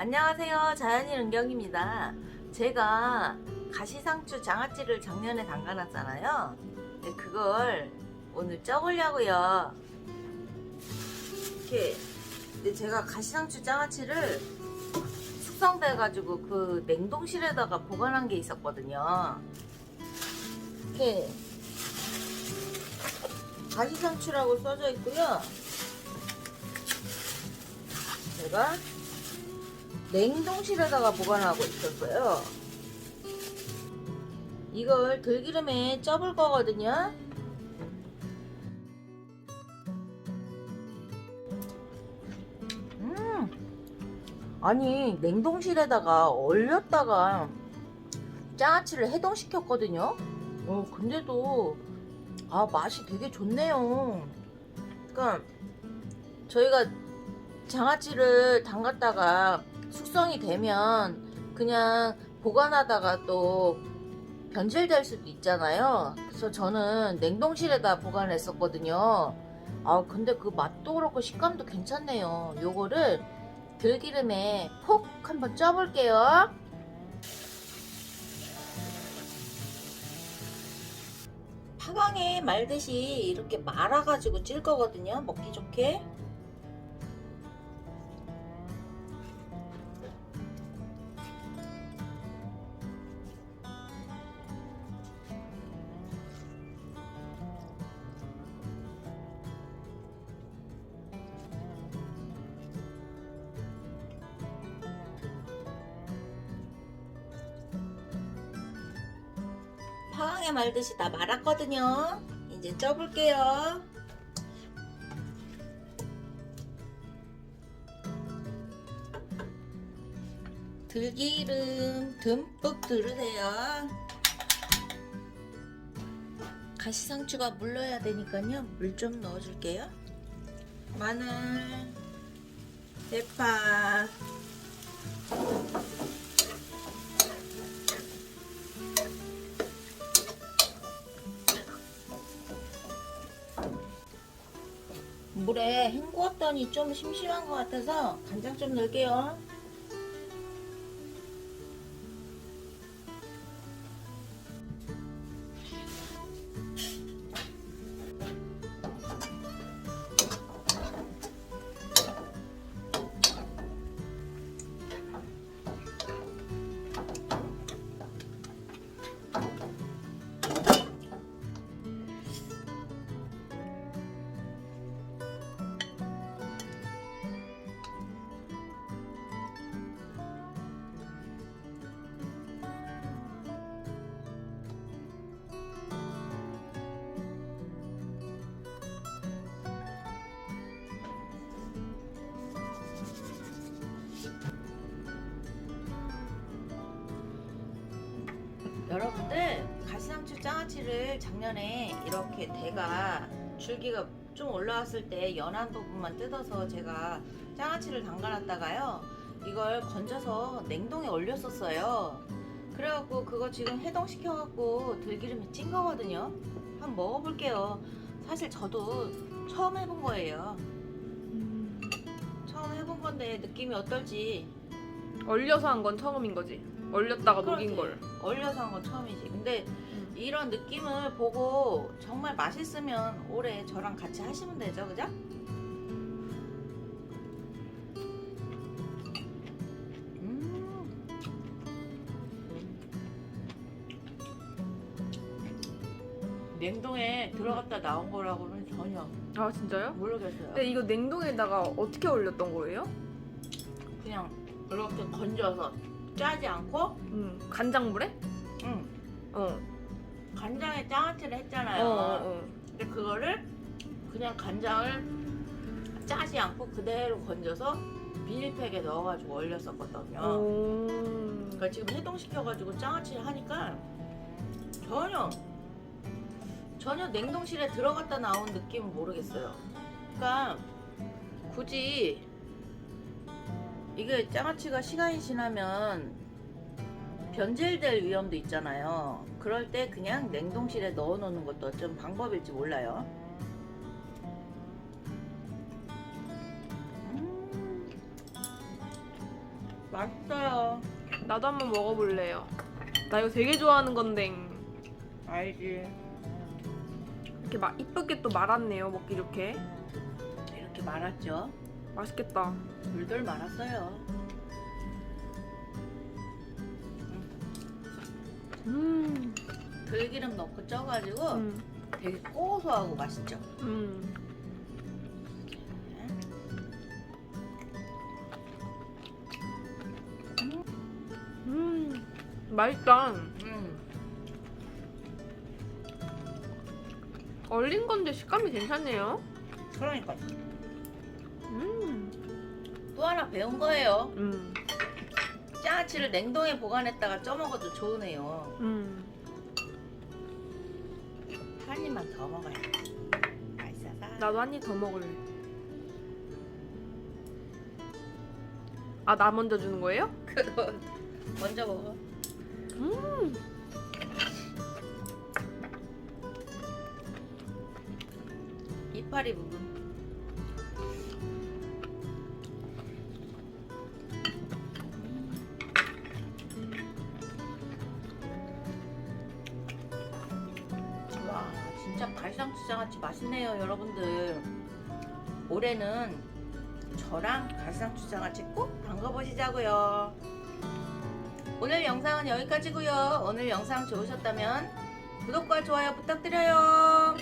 안녕하세요. 자연인 은경입니다. 제가 가시상추 장아찌를 작년에 담가놨잖아요. 그걸 오늘 쪄보려고요. 이렇게 근데 제가 가시상추 장아찌를 숙성돼 가지고 그 냉동실에다가 보관한 게 있었거든요. 이렇게 가시상추라고 써져 있고요. 제가 냉동실에다가 보관하고 있었어요. 이걸 들기름에 쪄볼 거거든요. 음, 아니 냉동실에다가 얼렸다가 장아찌를 해동시켰거든요. 어, 근데도 아 맛이 되게 좋네요. 그러니까 저희가 장아찌를 담갔다가 숙성이 되면 그냥 보관하다가 또 변질될 수도 있잖아요. 그래서 저는 냉동실에다 보관했었거든요. 아, 근데 그 맛도 그렇고 식감도 괜찮네요. 요거를 들기름에 폭 한번 쪄볼게요. 파강에 말듯이 이렇게 말아가지고 찔 거거든요. 먹기 좋게. 파강에 말듯이 다 말았거든요. 이제 쪄볼게요. 들기름 듬뿍 두르세요. 가시상추가 물러야 되니까요. 물 좀 넣어줄게요. 마늘, 대파, 물에 헹구었더니 좀 심심한 것 같아서 간장 좀 넣을게요. 여러분들 가시상추 장아찌를 작년에 이렇게 대가 줄기가 좀 올라왔을 때 연한 부분만 뜯어서 제가 장아찌를 담가놨다가요 이걸 건져서 냉동에 얼렸었어요. 그래갖고 그거 지금 해동시켜갖고 들기름에 찐 거거든요. 한번 먹어볼게요. 사실 저도 처음 해본 거예요. 처음 해본 건데 느낌이 어떨지 얼려서 한 건 처음인 거지. 얼렸다가 녹인. 걸. 얼려서 한 건 처음이지. 근데 이런 느낌을 보고 정말 맛있으면 올해 저랑 같이 하시면 되죠, 그죠? 음. 냉동에 들어갔다 나온 거라고는 전혀 아 진짜요? 모르겠어요. 근데 이거 냉동에다가 어떻게 얼렸던 거예요? 그냥 이렇게 건져서 짜지 않고, 음 간장물에? 응, 어. 간장에 장아찌를 어, 했잖아요. 어, 어. 근데 그거를 그냥 간장을 짜지 않고 그대로 건져서 비닐팩에 넣어가지고 얼렸었거든요. 오. 그러니까 지금 해동시켜가지고 장아찌를 하니까 전혀 전혀 냉동실에 들어갔다 나온 느낌은 모르겠어요. 그러니까 굳이 이게 장아찌가 시간이 지나면 변질될 위험도 있잖아요. 그럴 때 그냥 냉동실에 넣어 놓는 것도 좀 방법일지 몰라요. 음, 맛있어요. 나도 한번 먹어볼래요. 나 이거 되게 좋아하는 건데 알지. 이렇게 막 이쁘게 또 말았네요. 먹기 좋게. 이렇게 말았죠. 맛있겠다. 돌돌 말았어요. 음. 들기름 넣고 쪄가지고 음. 되게 고소하고 맛있죠. 음. 음. 맛있다. 음. 얼린 건데 식감이 괜찮네요. 그러니까 음. 또 하나 배운 거예요. 음. 장아찌를 냉동에 보관했다가 쪄 먹어도 좋으네요. 음. 한 입만 더 먹어야 돼. 맛있어서. 나도 한 입 더 먹을래. 아, 나 먼저 주는 거예요? 그럼 먼저 먹어. 음. 이파리 부분. 진짜 갈상추장아찌 맛있네요, 여러분들. 올해는 저랑 갈상추장아찌 꼭 담가보시자고요. 오늘 영상은 여기까지고요. 오늘 영상 좋으셨다면 구독과 좋아요 부탁드려요.